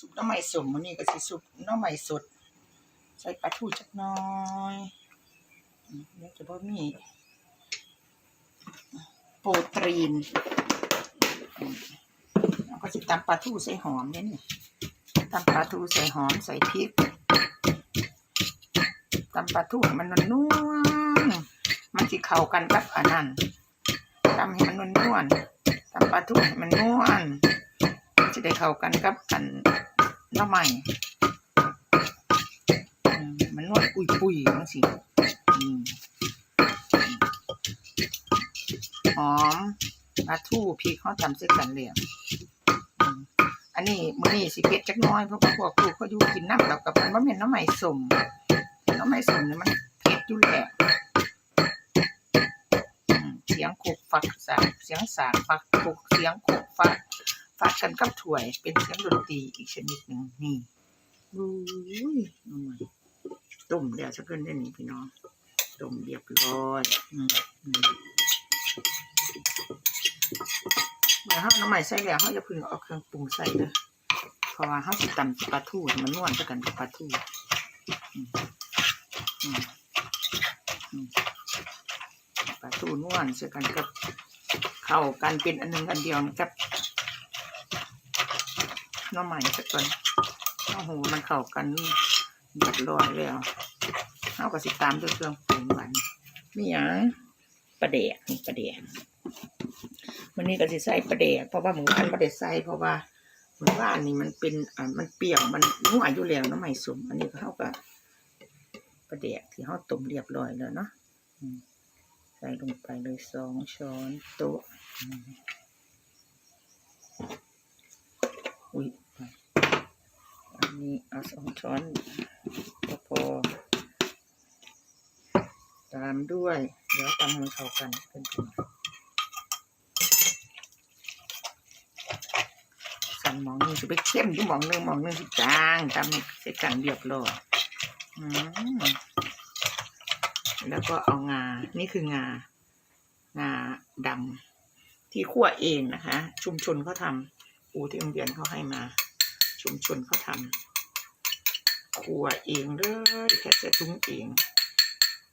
ซุปน้ำใหม่สมมื้อนี้ก็สิซุปน้ำใหม่สด ใส่ปลาทูจักน้อยเดี๋ยวจะบ่มีโปรตีนแล้วก็สิตำปลาทูใส่หอมเด้นี่ตำปลาทูใส่หอมใส่พริกตำปลาทูมันนัวๆมันสิเข้ากันกับอันนั้นตำให้มันนวลๆตำปลาทูให้มันนวลมันจะได้เข้ากันกับอัน น้ำใหม่มันนวดปุยปุยๆจังสิอืมหอมปลาทูพริกเขาทำเสร็จกันเหลยอืมอันนี้มื้อนี้สิเผ็ดจักน้อยเพราะพวกลูกเขาอยู่กินน้ำแล้วกับมันบ่แม่นน้ำใหม่สมน้ำใหม่สมเนี่ยมันเผ็ดอยู่แล้วเสียงขกฟักสากเสียงสากฟักขกเสียงขกฟัก ฟักกันกับถ้วยเป็นเสียงดนตรีอีกชนิดหนึ่งนี่อุ้ยน้ำมันต้มแล้วจะเพิ่นได้นี่พี่น้องต้มเรียบร้อยอืมอืมเมื่อเฮาน้ำใหม่ใส่แล้วเฮาจะเพึ่งเอาเครื่องปรุงใส่เด้อเพราะว่าเฮาสิตำปลาทูให้มันนวลซะกันกับปลาทูอืมอืมอืมปลาทูนวลซะกันกับเข้ากันเป็นอันหนึงอันเดียวกับ น้ำใหม่ซะก่อนโอ้โหมันเข้ากันเรียบร้อยแล้วเอาก็สิตามด้วยเครื่องปรุงหวานมีหยังปลาแดกนี่ปลาแดกวันนี้ก็สิใส่ปลาแดกเพราะว่าหมูพันปลาแดกใส่เพราะว่าหมูว่านนี่มันเป็นอ่ามันเปรี้ยวมันนัวอยู่แล้วเนาะไม่สมอันนี้ก็เท่ากับปลาแดกที่เขาต้มเรียบร้อยแล้วเนาะใส่ลงไปเลยสองช้อนโต๊ะ อุ้ยอันนี้เอาสองช้อนก็พอ ตามด้วย เดี๋ยวตำให้มันเข้ากันเป็นตัวสั่นหมองหนึงจะไปเข้มที่หมองหนึงหมองหนึงที่จางตำให้กันเรียบร้อยอืมแล้วก็เอางา นี่คืองา งาดำที่คั่วเองนะคะ ชุมชนเขาทำ ปูที่โรงเรียนเขาให้มา ชุมชนเขาทำครัวเองเลยแค่จะทุ้งเอง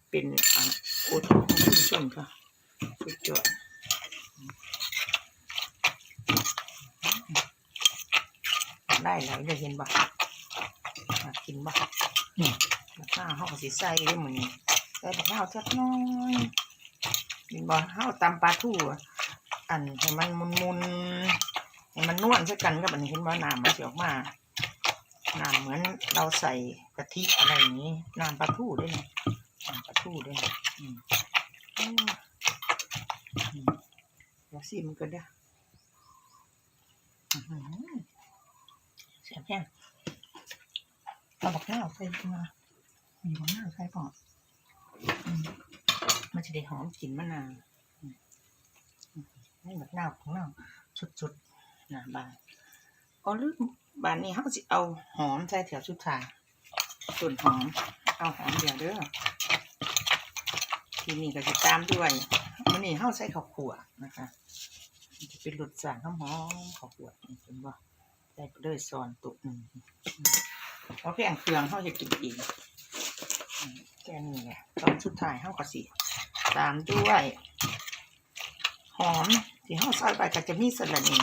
เป็นอะโอทอของชุมชนค่ะสุดยอดได้หลายเลยเห็นบ่มากินบ่นี่ข้าวเฮาก็สิใส่ได้มื้อนี้ใส่ข้าวจักน้อยกินบ่เฮาวตำปลาทูอะอันให้มันมุนๆ มันนวลสักกันกับอันนี้เห็นว่าน้ำมันจะออกมาน้ำเหมือนเราใส่กะทิอะไรอย่างนี้น้ำปลาทูด้วยนะน้ำปลาทูด้วยนะอือเดี๋ยวซิมกันเด้ออื้อหือแซ่บแห้งเอาบักหน้าวใส่มามีบักหน้าวใส่ปอดอืมมันจะได้หอมกลิ่นมะนาวให้บักหน้าของเราสุดๆ นะบานก็ลืมบานนี้เขาสิเอาหอมใส่แถวสุดท้ายส่วนหอม เอาหอมเดียวเด้อทีนี้ก็จะตามด้วยมันนี้เขาใส่ข้าวขั่วนะคะจะเป็นรสชาติหอมข้าวขั่วนี่เป็นว่าใส่ไปเลยซอนตุกหนึ่งเพราะแพงเครื่องเขาจะกินเองแค่นี้แหละตอนสุดท้ายเขาก็สิตามด้วย หอมที่เขาใส่ไปก็จะมีสะระแหน่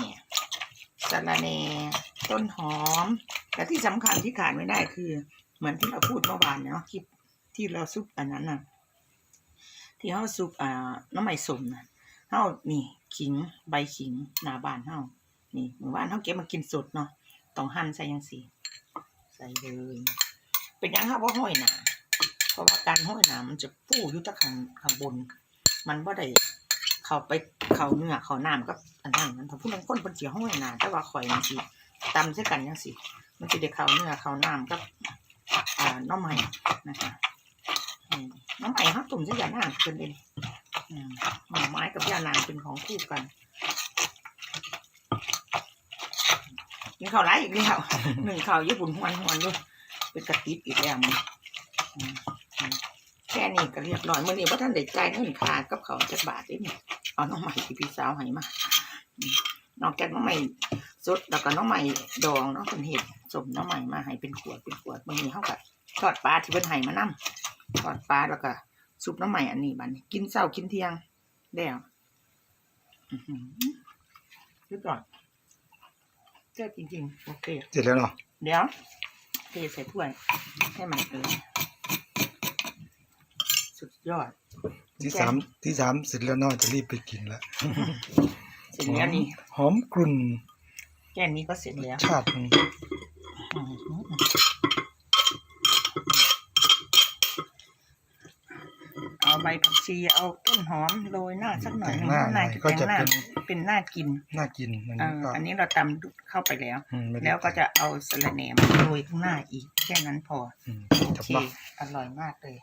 สะระแหน่ต้นหอม แต่ที่สำคัญที่ขาดไม่ได้คือ เหมือนที่เราพูดเมื่อวานเนาะคลิปที่เราซุปอันนั้นน่ะ ที่เฮาซุปอ่าน้ำใหม่สมน่ะเฮานี่ขิงใบขิงหนาบานเฮานี่เหมื่อวาเฮาเก็บมากินสดเนาะต้องหั่นใส่ยังสีใส่เลยเป็นยังครับว่าห้อยหนาเพราะว่าการห้อยหนามันจะฟูอยู่ตะข้างข้างบน มันบ่าได้ เขาไปเขาเนื้อเขาน้ำกับอันนั้นมันถ้าผู้ลางคนเพิ่นสิห้อยหนาแต่ว่าข่อยมันสิตำใส่กันจังซี่มันสิได้เขาเนื้อเขาน้ำกับอ่าน้องใหม่นะคะน้องใหม่เขาตุ่มใส่ยานาเพิ่นเองหน่อไม้กับยานางเป็นของคู่กันกินข้าวไรอีกแล้วหนึ่งข้าวญี่ปุ่นหวนหวนด้วยเป็นกระติบอีกแล้วมันอืมอืม แค่นี้ก็เรียบร้อยมื่อนี้ว่าท่านได้ใจายเงินค่ากับเขาวจักบาทได้เนี่ยเอาน้องใหม่ที่พี่สาวให้มาอืมนอกจากน้องใหม่สดแล้วก็หน้องใหม่ดองเนาะคนเห็ดสมหน้องใหม่มาให้เป็นขวดเป็นขวดบางทีเขาก็ทอดปลาที่เป็นไห้มานํทอดปลาแล้วก็ซุปหน้องใหม่อันนี้บัดนกินเช้ากินเที่ยงแล้วอื้อหือดูก่อนเจ้าจริงๆโอเคเสร็จแล้วเนาะเดี๋ยวเทใส่ถ้วยให้มันเออสุด ยอดที่สามที่สามเสร็จแล้วเนาะจะรีบไปกินละเสร็จแล้วนี่หอมกลุ่นแค่นี้ก็เสร็จแล้วชาติหนึ่งอืมเอาใบผักชีเอาต้นหอมโรยหน้าสักหน่อยแต่งหนึ่งหน้าหน่อยก็จะแต่งหเป็นเป็นหน้ากินน่ากินอันเอ่นี้อก็อันนี้เราตำเข้าไปแล้วอืมไม่ได้แล้วก็จะเอาสะระแหน่มาโรยข้างหน้าอีกแค่นั้นพออืมโอจบเคเนาะอร่อยมากเลย